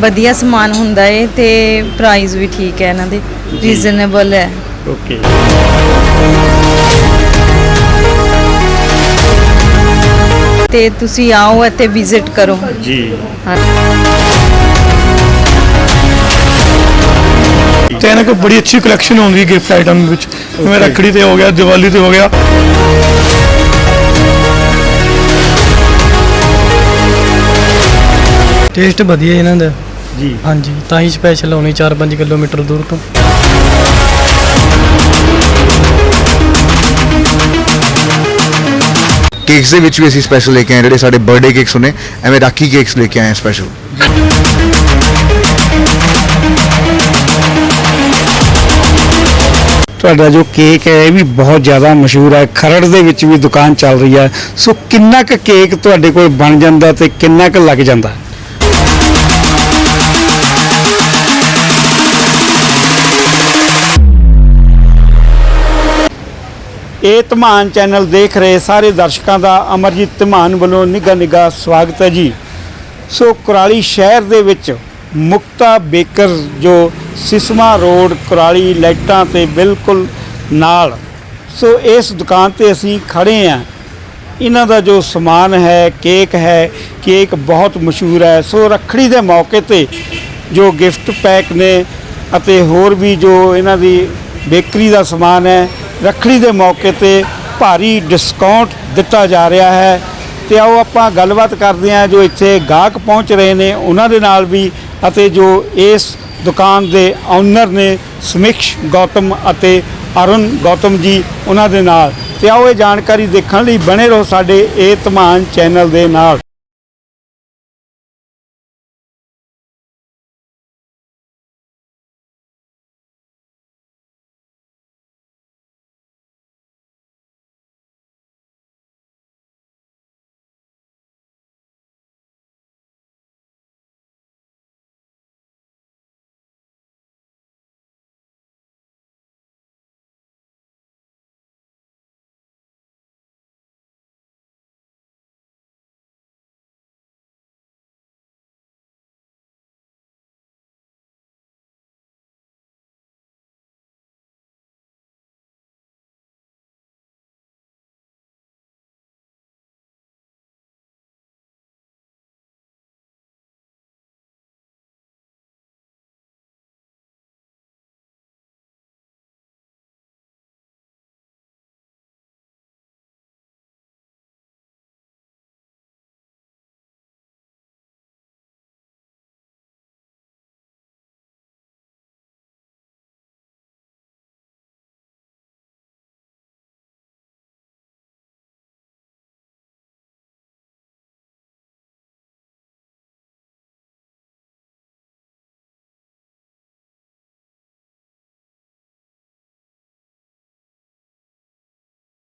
ਵਧੀਆ ਸਮਾਨ ਹੁੰਦਾ ਏ ਤੇ ਪ੍ਰਾਈਸ ਵੀ ਠੀਕ ਹੈ ਇਹਨਾਂ ਦੇ। ਰੀਜ਼ਨੇਬਲ ਹੈ। ਓਕੇ ਤੇ ਤੁਸੀਂ ਆਓ ਇੱਥੇ ਵਿਜ਼ਿਟ ਕਰੋ। ਜੀ। ਹਾਂ। ਤੇ ਇਹਨਾਂ ਕੋਲ ਬੜੀ ਅੱਛੀ ਕਲੈਕਸ਼ਨ ਹੁੰਦੀ ਗਿਫਟ ਆਈਟਮ ਵਿੱਚ। ਜਿਵੇਂ Okay. ਰੱਖੜੀ ਤੇ ਹੋ ਗਿਆ ਦੀਵਾਲੀ ਤੇ ਹੋ ਗਿਆ। ਟੇਸਟ ਵਧੀਆ ਇਹਨਾਂ ਦਾ। ਜੀ। ਹਾਂਜੀ ਤਾਂ ਹੀ ਸਪੈਸ਼ਲ ਆਉਣੀ 4-5 ਕਿਲੋਮੀਟਰ ਦੂਰ ਤੋਂ। ਕੇਕਸ ਦੇ ਵਿੱਚ ਵੀ ਅਸੀਂ ਸਪੈਸ਼ਲ ਲੈ ਕੇ ਆਏ ਜਿਹੜੇ ਸਾਡੇ ਬਰਥਡੇ ਕੇਕਸ ਹੁੰਦੇ ਐਵੇਂ ਰਾਖੀ ਕੇਕਸ ਲੈ ਕੇ ਆਏ ਸਪੈਸ਼ਲ ਤੁਹਾਡਾ ਜੋ ਕੇਕ ਹੈ ਇਹ ਵੀ ਬਹੁਤ ਜ਼ਿਆਦਾ ਮਸ਼ਹੂਰ ਹੈ। ਖਰੜ ਦੇ ਵਿੱਚ ਵੀ ਦੁਕਾਨ ਚੱਲ ਰਹੀ ਹੈ। ਸੋ ਕਿੰਨਾ ਕੁ ਕੇਕ ਤੁਹਾਡੇ ਕੋਲ ਬਣ ਜਾਂਦਾ ਤੇ ਕਿੰਨਾ ਕੁ ਲੱਗ ਜਾਂਦਾ? ਇਹ ਧਮਾਨ ਚੈਨਲ ਦੇਖ ਰਹੇ ਸਾਰੇ ਦਰਸ਼ਕਾਂ ਦਾ ਅਮਰਜੀਤ ਧਮਾਨ ਵੱਲੋਂ ਨਿੱਘਾ ਨਿੱਘਾ ਸਵਾਗਤ ਹੈ ਜੀ। ਸੋ ਕੁਰਾਲੀ ਸ਼ਹਿਰ ਦੇ ਵਿੱਚ ਮੁਕਤਾ ਬੇਕਰ ਜੋ ਸਿਸਮਾ ਰੋਡ ਕੁਰਾਲੀ ਲਾਈਟਾਂ ਤੇ ਬਿਲਕੁਲ ਨਾਲ। ਸੋ ਇਸ ਦੁਕਾਨ ਤੇ ਅਸੀਂ ਖੜੇ ਆਂ ਇਹਨਾਂ ਦਾ ਜੋ ਸਮਾਨ ਹੈ, ਕੇਕ ਹੈ, ਕੇਕ ਬਹੁਤ ਮਸ਼ਹੂਰ ਹੈ। ਸੋ ਰੱਖੜੀ ਦੇ ਮੌਕੇ ਤੇ ਜੋ ਗਿਫਟ ਪੈਕ ਨੇ ਅਤੇ ਹੋਰ ਵੀ ਜੋ ਇਹਨਾਂ ਦੀ ਬੇਕਰੀ ਦਾ ਸਮਾਨ ਹੈ ਰੱਖੜੀ ਦੇ ਮੌਕੇ ਤੇ ਭਾਰੀ ਡਿਸਕਾਊਂਟ ਦਿੱਤਾ ਜਾ ਰਿਹਾ ਹੈ। ਤੇ ਆਓ ਆਪਾਂ ਗੱਲਬਾਤ ਕਰਦੇ ਹਾਂ ਜੋ ਇੱਥੇ ਗਾਹਕ ਪਹੁੰਚ ਰਹੇ ਨੇ, ਉਹਨਾਂ ਦੇ ਨਾਲ ਵੀ ਅਤੇ ਜੋ ਇਸ ਦੁਕਾਨ ਦੇ ਓਨਰ ਨੇ ਸਮਿਕਸ਼ ਗੌਤਮ ਅਤੇ ਅਰੁਣ ਗੌਤਮ ਜੀ ਉਹਨਾਂ ਦੇ ਨਾਲ। ਤੇ ਆਓ ਇਹ ਜਾਣਕਾਰੀ ਦੇਖਣ ਲਈ ਬਣੇ ਰਹੋ ਸਾਡੇ ਇਹ ਧਮਾਨ ਚੈਨਲ ਦੇ ਨਾਲ।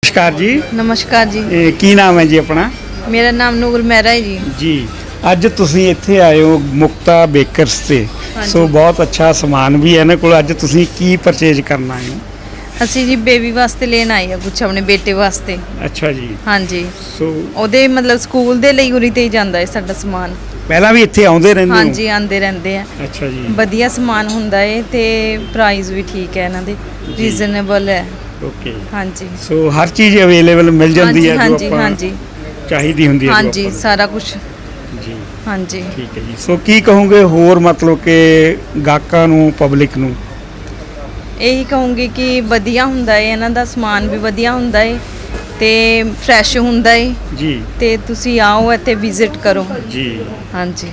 ਨਮਸਕਾਰ ਜੀ। ਨਮਸਕਾਰ ਜੀ। ਇਹ ਕੀ ਨਾਮ ਹੈ ਜੀ ਆਪਣਾ? ਮੇਰਾ ਨਾਮ ਨੂਰ ਮਹਿਰਾ ਹੈ ਜੀ। ਜੀ। ਅੱਜ ਤੁਸੀਂ ਇੱਥੇ ਆਏ ਹੋ ਮੁਕਤਾ ਬੇਕਰਸ ਤੇ। ਹਾਂਜੀ। ਸੋ ਬਹੁਤ ਅੱਛਾ ਸਮਾਨ ਵੀ ਹੈ ਇਹਨਾਂ ਕੋਲ। ਅੱਜ ਤੁਸੀਂ ਕੀ ਪਰਚੇਜ ਕਰਨਾ ਹੈ? ਅਸੀਂ ਜੀ ਬੇਬੀ ਵਾਸਤੇ ਲੈਣ ਆਏ ਆ ਕੁਛ ਆਪਣੇ ਬੇਟੇ ਵਾਸਤੇ। ਅੱਛਾ ਜੀ। ਹਾਂਜੀ। ਸੋ ਉਹਦੇ ਮਤਲਬ ਸਕੂਲ ਦੇ ਲਈ ਉਰੀ ਤੇ ਹੀ ਜਾਂਦਾ ਹੈ ਸਾਡਾ ਸਮਾਨ। ਪਹਿਲਾਂ ਵੀ ਇੱਥੇ ਆਉਂਦੇ ਰਹਿੰਦੇ ਹੋ? ਹਾਂਜੀ ਆਂਦੇ ਰਹਿੰਦੇ ਆ। ਅੱਛਾ ਜੀ। ਵਧੀਆ ਸਮਾਨ ਹੁੰਦਾ ਏ ਤੇ ਪ੍ਰਾਈਸ ਵੀ ਠੀਕ ਹੈ ਇਹਨਾਂ ਦੇ। ਰੀਜ਼ਨੇਬਲ ਹੈ। ਓਕੇ ਹਾਂਜੀ। ਸੋ ਹਰ ਚੀਜ਼ ਅਵੇਲੇਬਲ ਮਿਲ ਜਾਂਦੀ ਹੈ ਜੋ ਹਾਂਜੀ ਆਪਾਂ ਹਾਂਜੀ। ਚਾਹੀਦੀ ਹੁੰਦੀ ਹੈ ਜੋ ਹਾਂਜੀ ਆਪਾਂ ਸਾਰਾ ਕੁਝ ਨੂੰ। ਜੀ। ਹਾਂਜੀ। ਠੀਕ ਹੈ ਜੀ। ਸੋ ਕੀ ਕਹੋਗੇ ਹੋਰ ਮਤਲਬ ਕਿ ਗਾਹਕਾਂ ਨੂੰ ਪਬਲਿਕ ਨੂੰ? ਇਹੀ ਕਹੂੰਗੀ ਕਿ ਵਧੀਆ ਹੁੰਦਾ ਏ ਇਹਨਾਂ ਦਾ ਸਮਾਨ ਵੀ ਵਧੀਆ ਹੁੰਦਾ ਏ। ਤੇ ਫਰੈਸ਼ ਹੁੰਦਾ ਏ। ਜੀ। ਤੇ ਤੁਸੀਂ ਆਓ ਇੱਥੇ ਵਿਜ਼ਿਟ ਕਰੋ। ਜੀ। ਹਾਂਜੀ।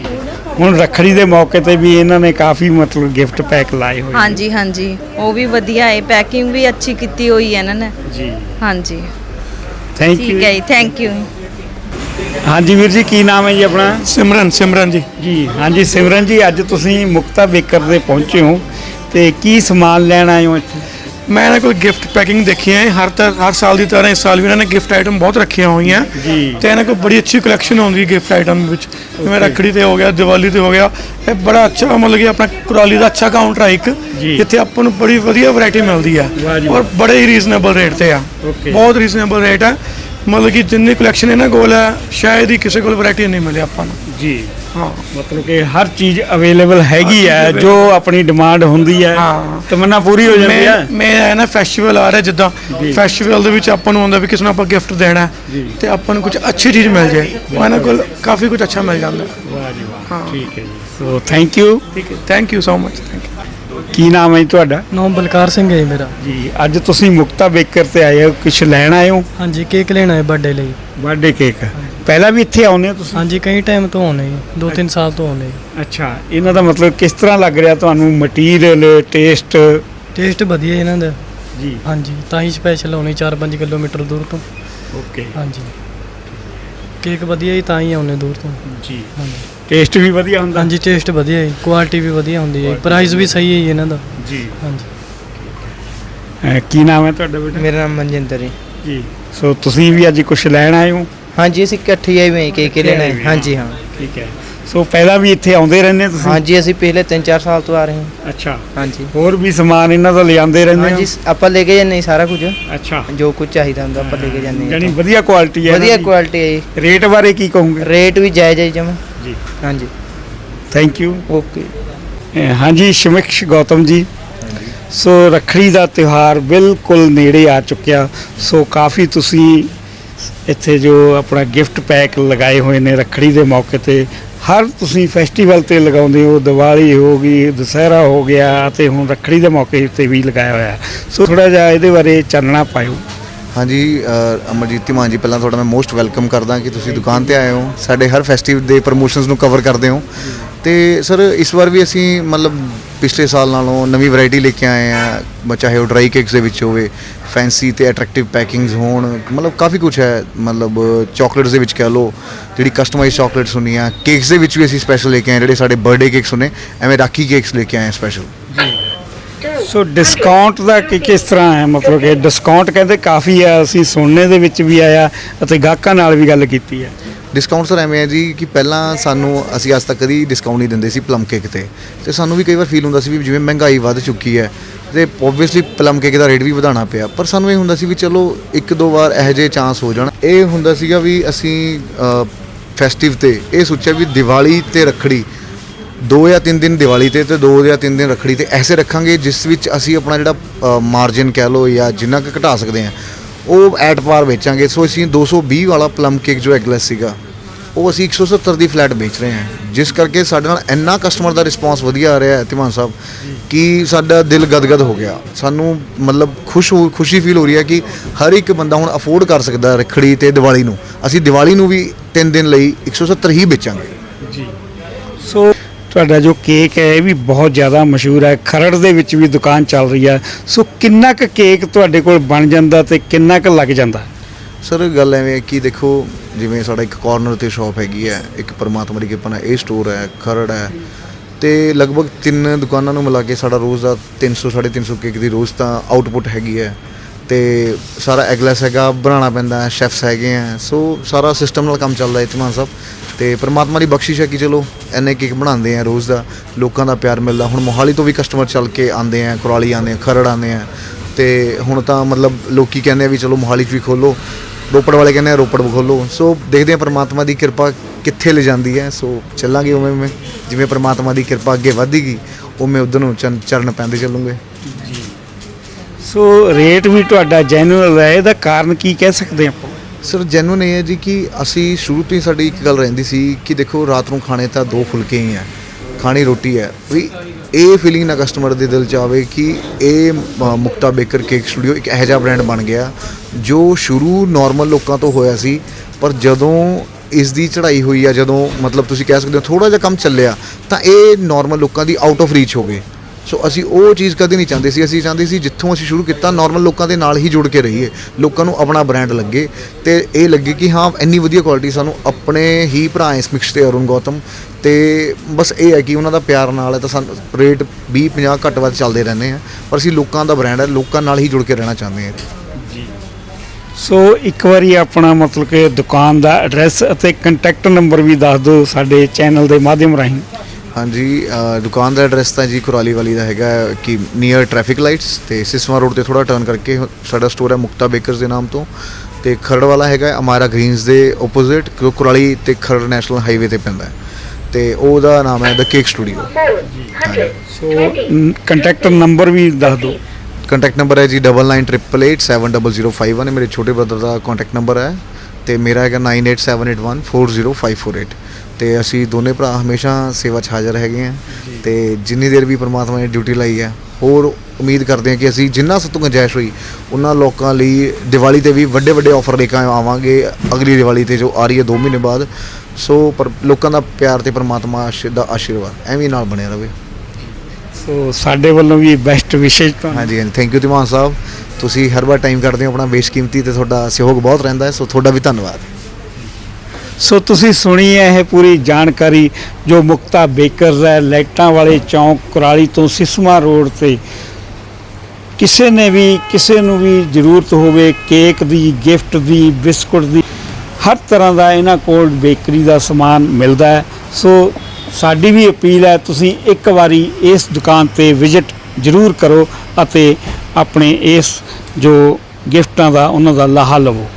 ਹੁਣ ਰੱਖੜੀ ਦੇ ਮੌਕੇ ਤੇ ਵੀ ਇਹਨਾਂ ਨੇ ਕਾਫੀ ਮਤਲਬ ਗਿਫਟ ਪੈਕ ਲਾਏ ਹੋਏ ਨੇ। ਹਾਂਜੀ ਹਾਂਜੀ। ਉਹ ਵੀ ਵਧੀਆ ਏ। ਪੈਕਿੰਗ ਵੀ ਅੱਛੀ ਕੀਤੀ ਹੋਈ ਹੈ ਇਹਨਾਂ ਨੇ। ਜੀ। ਹਾਂਜੀ। ਥੈਂਕ ਯੂ ਠੀਕ ਹੈ ਜੀ। ਥੈਂਕ ਯੂ ਹਾਂਜੀ ਵੀਰ ਜੀ ਕੀ ਨਾਮ ਹੈ ਜੀ ਆਪਣਾ? ਸਿਮਰਨ ਸਿਮਰਨ ਜੀ। ਜੀ। ਹਾਂਜੀ ਸਿਮਰਨ ਜੀ ਅੱਜ ਤੁਸੀਂ ਮੁਕਤਾ ਬੇਕਰ ਦੇ ਪਹੁੰਚੇ ਹੋ। ਤੇ ਕੀ ਸਮਾਨ ਲੈਣ ਆਏ ਹੋ ਇੱਥੇ? ਮੈਂ ਇਹਨਾਂ ਕੋਲ ਗਿਫਟ ਪੈਕਿੰਗ ਦੇਖੀ ਹੈ। ਹਰ ਤ ਹਰ ਸਾਲ ਦੀ ਤਰ੍ਹਾਂ ਇਸ ਸਾਲ ਵੀ ਇਹਨਾਂ ਨੇ ਗਿਫਟ ਆਈਟਮ ਬਹੁਤ ਰੱਖੀਆਂ ਹੋਈਆਂ। ਜੀ। ਤੇ ਇਹਨਾਂ ਕੋਲ ਬੜੀ ਅੱਛੀ ਕਲੈਕਸ਼ਨ ਹੁੰਦੀ ਹੈ ਗਿਫਟ ਆਈਟਮ ਵਿੱਚ। ਜਿਵੇਂ ਰੱਖੜੀ ਤੇ ਹੋ ਗਿਆ ਦੀਵਾਲੀ ਤੇ ਹੋ ਗਿਆ। ਇਹ ਬੜਾ ਅੱਛਾ ਮਤਲਬ ਕਿ ਆਪਣਾ ਕੁਰਾਲੀ ਦਾ ਅੱਛਾ ਕਾਊਂਟਰ ਹੈ ਇੱਕ। ਜਿੱਥੇ ਆਪਾਂ ਨੂੰ ਬੜੀ ਵਧੀਆ ਵੈਰਾਈਟੀ ਮਿਲਦੀ ਆ ਜੀ ਔਰ ਬੜੇ ਹੀ ਰੀਜ਼ਨੇਬਲ ਰੇਟ ਤੇ ਆ। ਬਹੁਤ ਰੀਜ਼ਨੇਬਲ ਰੇਟ ਆ। ਮਤਲਬ ਕਿ ਜਿੰਨੀ ਕਲੈਕਸ਼ਨ ਇਹਨਾਂ ਕੋਲ ਹੈ ਸ਼ਾਇਦ ਹੀ ਕਿਸੇ ਕੋਲ ਵੈਰਾਈਟੀ ਨਹੀਂ ਮਿਲੇ ਆਪਾਂ ਨੂੰ। ਜੀ। ਹਾਂ। ਮਤਲਬ ਕਿ ਹਰ ਚੀਜ਼ ਅਵੇਲੇਬਲ ਹੈਗੀ ਹੈ ਜੋ ਆਪਣੀ ਡਿਮਾਂਡ ਹੁੰਦੀ ਹੈ ਹਾਂ। ਤਮੰਨਾ ਪੂਰੀ ਹੋ ਜਾਂਦੀ ਹੈ। ਮੈਂ ਮੈਂ ਹੈ ਨਾ ਫੈਸਟੀਵਲ ਆ ਰਿਹਾ ਜਿੱਦਾਂ। ਫੈਸਟੀਵਲ ਦੇ ਵਿੱਚ ਆਪਾਂ ਨੂੰ ਹੁੰਦਾ ਵੀ ਕਿਸ ਨੂੰ ਆਪਾਂ ਗਿਫਟ ਦੇਣਾ ਹੈ, ਤੇ ਆਪਾਂ ਨੂੰ ਕੁਝ ਅੱਛੀ ਚੀਜ਼ ਮਿਲ ਜਾਏ। ਉਹ ਇਹਨਾਂ ਕੋਲ ਕਾਫੀ ਕੁਝ ਅੱਛਾ ਮਿਲ ਜਾਂਦਾ। ਵਾਹ ਜੀ ਵਾਹ। ਠੀਕ ਹੈ ਜੀ। ਸੋ ਥੈਂਕ ਯੂ ਠੀਕ ਹੈ। Thank you so much thank you ਕੀ ਨਾਮ ਹੈ ਜੀ ਤੁਹਾਡਾ? ਨਾਮ ਬਲਕਾਰ ਸਿੰਘ ਹੈ ਜੀ ਮੇਰਾ। ਜੀ ਅੱਜ ਤੁਸੀਂ ਮੁਕਤਾ ਬੇਕਰ ਤੇ ਆਏ ਹੋ ਕੁਝ ਲੈਣ ਆਏ ਹੋ? ਹਾਂਜੀ ਕੇਕ ਲੈਣਾ ਹੈ ਬਰਥਡੇ ਲਈ। ਬਰਥਡੇ ਕੇਕ ਪਹਿਲਾਂ ਵੀ ਇੱਥੇ ਆਉਂਦੇ ਹੋ ਤੁਸੀਂ? ਹਾਂਜੀ ਕਈ ਟਾਈਮ ਤੋਂ ਆਉਣੇ ਜੀ ਦੋ ਤਿੰਨ ਸਾਲ ਤੋਂ ਆਉਣੇ ਜੀ। ਅੱਛਾ ਇਹਨਾਂ ਦਾ ਮਤਲਬ ਕਿਸ ਤਰ੍ਹਾਂ ਲੱਗ ਰਿਹਾ ਤੁਹਾਨੂੰ? ਮਟੀਰੀਅਲ ਟੇਸਟ ਟੇਸਟ ਵਧੀਆ ਇਹਨਾਂ ਦਾ। ਜੀ। ਹਾਂਜੀ ਤਾਂ ਹੀ ਸਪੈਸ਼ਲ ਆਉਣੇ 4-5 ਕਿਲੋਮੀਟਰ ਦੂਰ ਤੋਂ। ਓਕੇ ਹਾਂਜੀ। ਕੇਕ ਵਧੀਆ ਜੀ ਤਾਂ ਹੀ ਆਉਣੇ ਦੂਰ ਤੋਂ। ਜੀ। ਹਾਂਜੀ। ਟੇਸਟ ਵੀ ਵਧੀਆ ਹੁੰਦਾ? ਹਾਂਜੀ ਟੇਸਟ ਵਧੀਆ ਹੈ ਕੁਆਲਿਟੀ ਵੀ ਵਧੀਆ ਹੁੰਦੀ ਹੈ ਪ੍ਰਾਈਸ ਵੀ ਸਹੀ ਹੈ ਜੀ ਇਹਨਾਂ ਦਾ। ਜੀ। ਹਾਂਜੀ। ਕੀ ਨਾਮ ਹੈ ਤੁਹਾਡਾ ਬੇਟਾ? ਮੇਰਾ ਨਾਮ ਮਨਜਿੰਦਰ ਹੈ ਜੀ। ਸੋ ਤੁਸੀਂ ਵੀ ਅੱਜ ਕੁਝ ਲੈਣ ਆਏ ਹੋ? ਹਾਂਜੀ ਅਸੀਂ ਇਕੱਠੇ ਹੀ ਆਏ ਹੋਏ ਹਾਂ ਕੇ ਕੇ ਲੈਣਾ ਹੈ। ਹਾਂਜੀ ਹਾਂ। ਠੀਕ ਹੈ। ਸੋ ਪਹਿਲਾਂ ਵੀ ਇੱਥੇ ਆਉਂਦੇ ਰਹਿੰਦੇ ਤੁਸੀਂ? ਹਾਂਜੀ ਅਸੀਂ ਪਿਛਲੇ 3-4 ਸਾਲ ਤੋਂ ਆ ਰਹੇ ਹਾਂ। ਅੱਛਾ। ਹਾਂਜੀ। ਹੋਰ ਵੀ ਸਮਾਨ ਇਹਨਾਂ ਦਾ ਲਿਆਉਂਦੇ ਰਹਿੰਦੇ ਹਾਂਜੀ ਹੋ ਆਪਾਂ ਲੈ ਕੇ ਜਾਂਦੇ ਹਾਂ ਸਾਰਾ ਕੁਝ। ਅੱਛਾ। ਜੋ ਕੁਝ ਚਾਹੀਦਾ ਹੁੰਦਾ ਆਪਾਂ ਲੈ ਕੇ ਜਾਂਦੇ ਯਾਨੀ ਹਾਂ ਵਧੀਆ ਕੁਆਲਿਟੀ ਹੈ ਵਧੀਆ ਇਹਨਾਂ ਕੁਆਲਿਟੀ ਹੈ। ਰੇਟ ਬਾਰੇ ਕੀ ਕਹੋਗੇ? ਜੀ ਰੇਟ ਵੀ ਜਾਇਜ਼ ਹੈ ਜਮਾ। ਜੀ। ਹਾਂਜੀ। ਥੈਂਕ ਯੂ ਓਕੇ ਹਾਂਜੀ ਸ਼ਮਿਕਸ਼ ਗੌਤਮ ਜੀ। ਸੋ ਰੱਖੜੀ ਦਾ ਤਿਉਹਾਰ ਬਿਲਕੁਲ ਨੇੜੇ ਆ ਚੁੱਕਿਆ। ਸੋ ਕਾਫੀ ਤੁਸੀਂ ਇੱਥੇ ਜੋ ਆਪਣਾ ਗਿਫਟ ਪੈਕ ਲਗਾਏ ਹੋਏ ਨੇ ਰੱਖੜੀ ਦੇ ਮੌਕੇ ਤੇ ਹਰ ਤੁਸੀਂ ਫੈਸਟੀਵਲ ਤੇ ਲਗਾਉਂਦੇ ਹੋ ਦੀਵਾਲੀ ਹੋ ਗਈ ਦੁਸਹਿਰਾ ਹੋ ਗਿਆ ਤੇ ਹੁਣ ਰੱਖੜੀ ਦੇ ਮੌਕੇ ਤੇ ਵੀ ਲਗਾਇਆ ਹੋਇਆ। ਸੋ ਥੋੜਾ ਜਿਹਾ ਇਹਦੇ ਬਾਰੇ ਚਾਨਣਾ ਪਾਇਓ। ਹਾਂਜੀ ਅਮਰਜੀਤ ਧੀਮਾਨ ਜੀ ਪਹਿਲਾਂ ਤੁਹਾਡਾ ਮੈਂ ਮੋਸਟ ਵੈਲਕਮ ਕਰਦਾ ਕਿ ਤੁਸੀਂ ਦੁਕਾਨ ਤੇ ਆਏ ਹੋ। ਸਾਡੇ ਹਰ ਫੈਸਟੀਵ ਦੇ ਪ੍ਰੋਮੋਸ਼ਨਸ ਨੂੰ ਕਵਰ ਕਰਦੇ ਹੋ। ਤੇ ਸਰ ਇਸ ਵਾਰ ਵੀ ਅਸੀਂ ਮਤਲਬ ਪਿਛਲੇ ਸਾਲ ਨਾਲੋਂ ਨਵੀਂ ਵੈਰਾਈਟੀ ਲੈ ਕੇ ਆਏ ਆ। ਚਾਹੇ ਉਹ ਡਰਾਈ ਕੇਕਸ ਦੇ ਵਿੱਚ ਹੋਵੇ ਫੈਂਸੀ ਤੇ ਅਟਰੈਕਟਿਵ ਪੈਕਿੰਗਸ ਹੋਣ, ਮਤਲਬ ਕਾਫੀ ਕੁਝ ਹੈ। ਮਤਲਬ ਚਾਕਲੇਟਸ ਦੇ ਵਿੱਚ ਕਹਿ ਲਓ, ਜਿਹੜੀ ਕਸਟਮਾਈਜ਼ ਚਾਕਲੇਟਸ ਹੁੰਦੀਆਂ। ਕੇਕਸ ਦੇ ਵਿੱਚ ਵੀ ਅਸੀਂ ਸਪੈਸ਼ਲ ਲੈ ਕੇ ਆਏ ਜਿਹੜੇ ਸਾਡੇ ਬਰਥਡੇ ਕੇਕਸ ਹੁੰਦੇ, ਐਵੇਂ ਰਾਖੀ ਕੇਕਸ ਲੈ ਕੇ ਆਏ ਸਪੈਸ਼ਲ ਸੋ ਡਿਸਕਾਊਂਟ ਦਾ ਕਿ ਕਿਸ ਤਰ੍ਹਾਂ ਹੈ? ਮਤਲਬ ਕਿ ਡਿਸਕਾਊਂਟ ਕਹਿੰਦੇ ਕਾਫੀ ਆ ਅਸੀਂ ਸੁਣਨੇ ਦੇ ਵਿੱਚ ਵੀ ਆਇਆ ਅਤੇ ਗਾਹਕਾਂ ਨਾਲ ਵੀ ਗੱਲ ਕੀਤੀ ਹੈ। ਡਿਸਕਾਊਂਟ ਸਰ ਐਵੇਂ ਹੈ ਜੀ ਕਿ ਪਹਿਲਾਂ ਸਾਨੂੰ ਅਸੀਂ ਅੱਜ ਤੱਕ ਕਦੀ ਡਿਸਕਾਊਂਟ ਨਹੀਂ ਦਿੰਦੇ ਸੀ ਪਲਮ ਕੇਕ ਤੇ। ਤੇ ਸਾਨੂੰ ਵੀ ਕਈ ਵਾਰ ਫੀਲ ਹੁੰਦਾ ਸੀ ਵੀ ਜਿਵੇਂ ਮਹਿੰਗਾਈ ਵੱਧ ਚੁੱਕੀ ਹੈ, ਤੇ ਓਬਵੀਅਸਲੀ ਪਲਮ ਕੇਕ ਦਾ ਰੇਟ ਵੀ ਵਧਾਉਣਾ ਪਿਆ। ਪਰ ਸਾਨੂੰ ਇਹ ਹੁੰਦਾ ਸੀ ਵੀ ਚਲੋ ਇੱਕ ਦੋ ਵਾਰ ਇਹੋ ਜਿਹੇ ਚਾਂਸ ਹੋ ਜਾਣ। ਇਹ ਹੁੰਦਾ ਸੀਗਾ ਵੀ ਅਸੀਂ ਫੈਸਟਿਵ ਤੇ ਇਹ ਸੋਚਿਆ ਵੀ ਦੀਵਾਲੀ ਤੇ ਰੱਖੜੀ ਦੋ ਜਾਂ ਤਿੰਨ ਦਿਨ ਦੀਵਾਲੀ ਤੇ ਤੇ ਦੋ ਜਾਂ ਤਿੰਨ ਦਿਨ ਰੱਖੜੀ ਤੇ ਐਸੇ ਰੱਖਾਂਗੇ ਜਿਸ ਵਿੱਚ ਅਸੀਂ ਆਪਣਾ ਜਿਹੜਾ ਮਾਰਜਨ ਕਹਿ ਲਓ ਜਾਂ ਜਿੰਨਾ ਕੁ ਘਟਾ ਸਕਦੇ ਹਾਂ, ਉਹ ਐਟ ਪਾਰ ਵੇਚਾਂਗੇ। ਸੋ ਅਸੀਂ 220 ਵਾਲਾ ਪਲਮ ਕੇਕ ਜੋ ਐਗਲੈਸ ਸੀਗਾ, ਉਹ ਅਸੀਂ 170 ਦੀ ਫਲੈਟ ਵੇਚ ਰਹੇ ਹਾਂ। ਜਿਸ ਕਰਕੇ ਸਾਡੇ ਨਾਲ ਇੰਨਾ ਕਸਟਮਰ ਦਾ ਰਿਸਪਾਂਸ ਵਧੀਆ ਆ ਰਿਹਾ ਹੈ ਧੀਮਾਨ ਸਾਹਿਬ, ਕਿ ਸਾਡਾ ਦਿਲ ਗਦਗਦ ਹੋ ਗਿਆ। ਸਾਨੂੰ ਮਤਲਬ ਖੁਸ਼ ਹੋ, ਖੁਸ਼ੀ ਫੀਲ ਹੋ ਰਹੀ ਹੈ ਕਿ ਹਰ ਇੱਕ ਬੰਦਾ ਹੁਣ ਅਫੋਰਡ ਕਰ ਸਕਦਾ ਰੱਖੜੀ ਤੇ ਦੀਵਾਲੀ ਨੂੰ। ਅਸੀਂ ਦੀਵਾਲੀ ਨੂੰ ਵੀ 3 ਦਿਨ ਲਈ 170 ਹੀ ਵੇਚਾਂਗੇ। ਤੁਹਾਡਾ ਜੋ ਕੇਕ ਹੈ, ਇਹ ਵੀ ਬਹੁਤ ਜ਼ਿਆਦਾ ਮਸ਼ਹੂਰ ਹੈ। ਖਰੜ ਦੇ ਵਿੱਚ ਵੀ ਦੁਕਾਨ ਚੱਲ ਰਹੀ ਹੈ। ਸੋ ਕਿੰਨਾ ਕੁ ਕੇਕ ਤੁਹਾਡੇ ਕੋਲ ਬਣ ਜਾਂਦਾ ਤੇ ਕਿੰਨਾ ਕੁ ਲੱਗ ਜਾਂਦਾ? ਸਰ ਗੱਲ ਐਵੇਂ ਹੈ ਕਿ ਦੇਖੋ, ਜਿਵੇਂ ਸਾਡਾ ਇੱਕ ਕਾਰਨਰ ਤੇ ਸ਼ਾਪ ਹੈਗੀ ਹੈ, ਇੱਕ ਪਰਮਾਤਮਾ ਦੀ ਕਿਰਪਾ ਨਾਲ ਇਹ ਸਟੋਰ ਹੈ, ਖਰੜ ਹੈ। ਤੇ ਲਗਭਗ ਤਿੰਨ ਦੁਕਾਨਾਂ ਨੂੰ ਮਿਲਾ ਕੇ ਸਾਡਾ ਰੋਜ਼ ਦਾ 300 350 ਕੇਕ ਦੀ ਰੋਜ਼ ਤਾਂ ਆਊਟਪੁੱਟ ਹੈਗੀ ਹੈ। ਤੇ ਸਾਰਾ ਐਗਲੈਸ ਹੈਗਾ, ਬਣਾਉਣਾ ਪੈਂਦਾ ਹੈ ਸ਼ੈਫਸ ਹੈਗੇ ਆ ਸੋ ਸਾਰਾ ਸਿਸਟਮ ਨਾਲ ਕੰਮ ਚੱਲਦਾ ਹੈ ਇਤਮਾਨ ਸਾਹਿਬ। ਤੇ ਪਰਮਾਤਮਾ ਦੀ ਬਖਸ਼ਿਸ਼ ਹੈ ਕਿ ਚਲੋ ਐਨੇ ਕੇਕ ਬਣਾਉਂਦੇ ਆ ਰੋਜ਼ ਦਾ, ਲੋਕਾਂ ਦਾ ਪਿਆਰ ਮਿਲਦਾ। ਹੁਣ ਮੋਹਾਲੀ ਤੋਂ ਵੀ ਕਸਟਮਰ ਚੱਲ ਕੇ ਆਉਂਦੇ ਆ, ਕੁਰਾਲੀ ਆਉਂਦੇ ਆ, ਖਰੜ ਆਉਂਦੇ ਆ। ਤੇ ਹੁਣ ਤਾਂ ਮਤਲਬ ਲੋਕੀ ਕਹਿੰਦੇ ਆ ਵੀ ਚਲੋ ਮੋਹਾਲੀ 'ਚ ਵੀ ਖੋਲੋ, ਰੋਪੜ ਵਾਲੇ ਕਹਿੰਦੇ ਆ ਰੋਪੜ ਖੋਲੋ। ਸੋ ਦੇਖਦੇ ਆ ਪ੍ਰਮਾਤਮਾ ਦੀ ਕਿਰਪਾ ਕਿੱਥੇ ਲੈ ਜਾਂਦੀ ਹੈ। ਸੋ ਚੱਲਾਂਗੇ ਉਵੇਂ ਉਵੇਂ, ਜਿਵੇਂ ਪ੍ਰਮਾਤਮਾ ਦੀ ਕਿਰਪਾ ਅੱਗੇ ਵਧੇਗੀ, ਉਵੇਂ ਉਧਰ ਨੂੰ ਚਰਨ ਚਰਨ ਪੈਂਦੇ ਚੱਲੂਗੇ। ਸੋ ਰੇਟ ਵੀ ਤੁਹਾਡਾ ਜੈਨੂਅਲ ਹੈ ਇਹਦਾ ਕਾਰਨ ਕੀ ਕਹਿ ਸਕਦੇ ਆਪਾਂ? ਸਰ ਜੈਨੂਨ ਇਹ ਹੈ ਜੀ ਕਿ ਅਸੀਂ ਸ਼ੁਰੂ ਤੋਂ ਹੀ ਸਾਡੀ ਇੱਕ ਗੱਲ ਰਹਿੰਦੀ ਸੀ ਕਿ ਦੇਖੋ ਰਾਤ ਨੂੰ ਖਾਣੇ ਤਾਂ ਦੋ ਫੁਲਕੇ ਹੀ ਆ ਖਾਣੀ ਰੋਟੀ ਹੈ। ਵੀ ਇਹ ਫੀਲਿੰਗ ਨਾ ਕਸਟਮਰ ਦੇ ਦਿਲ ਚ ਆਵੇ ਕਿ ਇਹ ਅ, ਮੁਕਤਾ ਬੇਕਰ ਕੇਕ ਸਟੂਡੀਓ ਇੱਕ ਇਹੋ ਜਿਹਾ ਬ੍ਰਾਂਡ ਬਣ ਗਿਆ ਜੋ ਸ਼ੁਰੂ ਨਾਰਮਲ ਲੋਕਾਂ ਤੋਂ ਹੋਇਆ ਸੀ ਪਰ ਜਦੋਂ ਇਸ ਦੀ ਚੜ੍ਹਾਈ ਹੋਈ ਆ ਜਦੋਂ ਮਤਲਬ ਤੁਸੀਂ ਕਹਿ ਸਕਦੇ ਹੋ ਥੋੜਾ ਜਿਹਾ ਕੰਮ ਚੱਲਿਆ ਤਾਂ ਇਹ ਨਾਰਮਲ ਲੋਕਾਂ ਦੀ ਆਊਟ ਆਫ ਰੀਚ ਹੋ ਗਏ। ਸੋ ਅਸੀਂ ਉਹ ਚੀਜ਼ ਕਦੇ ਨਹੀਂ ਚਾਹੁੰਦੇ ਸੀ। ਅਸੀਂ ਚਾਹੁੰਦੇ ਸੀ ਜਿੱਥੋਂ ਅਸੀਂ ਸ਼ੁਰੂ ਕੀਤਾ ਨਾਰਮਲ ਲੋਕਾਂ ਦੇ ਨਾਲ ਹੀ ਜੁੜ ਕੇ ਰਹੀਏ। ਲੋਕਾਂ ਨੂੰ ਆਪਣਾ ਬ੍ਰਾਂਡ ਲੱਗੇ ਤੇ ਇਹ ਲੱਗੇ ਕਿ ਹਾਂ ਇੰਨੀ ਵਧੀਆ ਕੁਆਲਿਟੀ ਸਾਨੂੰ ਆਪਣੇ ਹੀ ਭਰਾ ਇਸ ਮਿਕਸ ਤੇ ਅਰੁਣ ਗੌਤਮ। ਤੇ ਬਸ ਇਹ ਹੈ ਕਿ ਉਹਨਾਂ ਦਾ ਪਿਆਰ ਨਾਲ ਹੈ ਤਾਂ ਸਾਨੂੰ ਰੇਟ 20 50 ਘੱਟ ਵੱਧ ਚੱਲਦੇ ਰਹਿੰਦੇ ਆ। ਪਰ ਅਸੀਂ ਲੋਕਾਂ ਦਾ ਬ੍ਰਾਂਡ ਹੈ ਲੋਕਾਂ ਨਾਲ ਹੀ ਜੁੜ ਕੇ ਰਹਿਣਾ ਚਾਹੁੰਦੇ ਹਾਂ ਸੋ ਇੱਕ ਵਾਰੀ ਆਪਣਾ ਮਤਲਬ ਕਿ ਦੁਕਾਨ ਦਾ ਐਡਰੈਸ ਅਤੇ ਕੰਟੈਕਟ ਨੰਬਰ ਵੀ ਦੱਸ ਦਿਓ ਸਾਡੇ ਚੈਨਲ ਦੇ ਮਾਧਿਅਮ ਰਾਹੀਂ। ਹਾਂਜੀ ਦੁਕਾਨ ਦਾ ਐਡਰੈਸ ਤਾਂ ਜੀ ਕੁਰਾਲੀ ਵਾਲੀ ਦਾ ਹੈਗਾ ਹੈ ਕਿ ਨੀਅਰ ਟ੍ਰੈਫਿਕ ਲਾਈਟਸ ਤੇ ਸਿਸਵਾ ਰੋਡ ਤੇ ਥੋੜਾ ਟਰਨ ਕਰਕੇ ਸਾਡਾ ਸਟੋਰ ਹੈ ਮੁਕਤਾ ਬੇਕਰਸ ਦੇ ਨਾਮ ਤੋਂ। ਤੇ ਖਰੜ ਵਾਲਾ ਹੈਗਾ ਅਮਾਰਾ ਗ੍ਰੀਨਸ ਦੇ ਆਪੋਜ਼ਿਟ ਕੁਰਾਲੀ ਤੇ ਖਰੜ ਨੈਸ਼ਨਲ ਹਾਈਵੇ ਤੇ ਪੈਂਦਾ ਹੈ। ਤੇ ਉਹਦਾ ਨਾਮ ਹੈ the cake studio so contact number ਵੀ ਦੱਸ ਦਿਓ। ਕੰਟੈਕਟ ਨੰਬਰ ਹੈ ਜੀ 9988870051 ਇਹ ਮੇਰੇ ਛੋਟੇ ਬ੍ਰਦਰ ਦਾ ਕੰਟੈਕਟ ਨੰਬਰ ਹੈ। ਤੇ ਮੇਰਾ ਹੈਗਾ 9878140548 ਤੇ ਅਸੀਂ ਦੋਨੇ ਭਰਾ ਹਮੇਸ਼ਾ ਸੇਵਾ 'ਚ ਹਾਜ਼ਰ ਹੈਗੇ ਆ ਤੇ ਜਿੰਨੀ ਦੇਰ ਵੀ ਪ੍ਰਮਾਤਮਾ ਨੇ ਡਿਊਟੀ ਲਾਈ ਹੈ ਹੋਰ ਉਮੀਦ ਕਰਦੇ ਹਾਂ ਕਿ ਅਸੀਂ ਜਿੰਨਾ ਸਤੋਂ ਗੁੰਜਾਇਸ਼ ਹੋਈ ਉਹਨਾਂ ਲੋਕਾਂ ਲਈ ਦੀਵਾਲੀ ਤੇ ਵੀ ਵੱਡੇ ਵੱਡੇ ਆਫਰ ਲੈ ਕੇ ਆਵਾਂਗੇ ਅਗਲੀ ਦੀਵਾਲੀ ਤੇ ਜੋ ਆ ਰਹੀ ਹੈ 2 ਮਹੀਨੇ ਬਾਅਦ। ਸੋ ਪਰ ਲੋਕਾਂ ਦਾ ਪਿਆਰ ਤੇ ਪ੍ਰਮਾਤਮਾ ਦਾ ਆਸ਼ੀਰਵਾਦ ਐਵੇਂ ਨਾਲ ਬਣਿਆ ਰਵੇ। ਸੋ ਸਾਡੇ ਵੱਲੋਂ ਵੀ ਬੈਸਟ ਵਿਸ਼ੇਸ਼ ਤੁਹਾਨੂੰ ਹਾਂਜੀ ਹਾਂਜੀ। ਥੈਂਕ ਯੂ ਧੀਮਾਨ ਸਾਹਿਬ। ਤੁਸੀਂ ਹਰ ਵਾਰ ਟਾਈਮ ਕੱਢਦੇ ਹੋ ਆਪਣਾ ਬੇਸ਼ਕੀਮਤੀ ਤੇ ਤੁਹਾਡਾ ਸਹਿਯੋਗ ਬਹੁਤ ਰਹਿੰਦਾ ਹੈ। ਸੋ ਤੁਹਾਡਾ ਵੀ ਧੰਨਵਾਦ। ਸੋ ਤੁਸੀਂ ਸੁਣੀ ਹੈ ਇਹ ਪੂਰੀ ਜਾਣਕਾਰੀ ਜੋ ਮੁਕਤਾ ਬੇਕਰਜ਼ ਹੈ, ਲਾਈਟਾਂ ਵਾਲੇ ਚੌਂਕ ਕੁਰਾਲੀ ਤੋਂ ਸਿਸਮਾ ਰੋਡ ਤੇ। ਕਿਸੇ ਨੇ ਵੀ, ਕਿਸੇ ਨੂੰ ਵੀ ਜ਼ਰੂਰਤ ਹੋਵੇ, ਕੇਕ ਦੀ, ਗਿਫਟ ਦੀ, ਬਿਸਕੁਟ ਦੀ, ਹਰ ਤਰ੍ਹਾਂ ਦਾ ਇਹਨਾਂ ਕੋਲ ਬੇਕਰੀ ਦਾ ਸਮਾਨ ਮਿਲਦਾ ਹੈ। ਸੋ ਸਾਡੀ ਵੀ ਅਪੀਲ ਹੈ, ਤੁਸੀਂ ਇੱਕ ਵਾਰੀ ਇਸ ਦੁਕਾਨ ਤੇ ਵਿਜ਼ਿਟ ਜ਼ਰੂਰ ਕਰੋ ਅਤੇ ਆਪਣੇ ਇਸ ਜੋ ਗਿਫਟਾਂ ਦਾ, ਉਹਨਾਂ ਦਾ ਲਾਹਾ ਲਵੋ।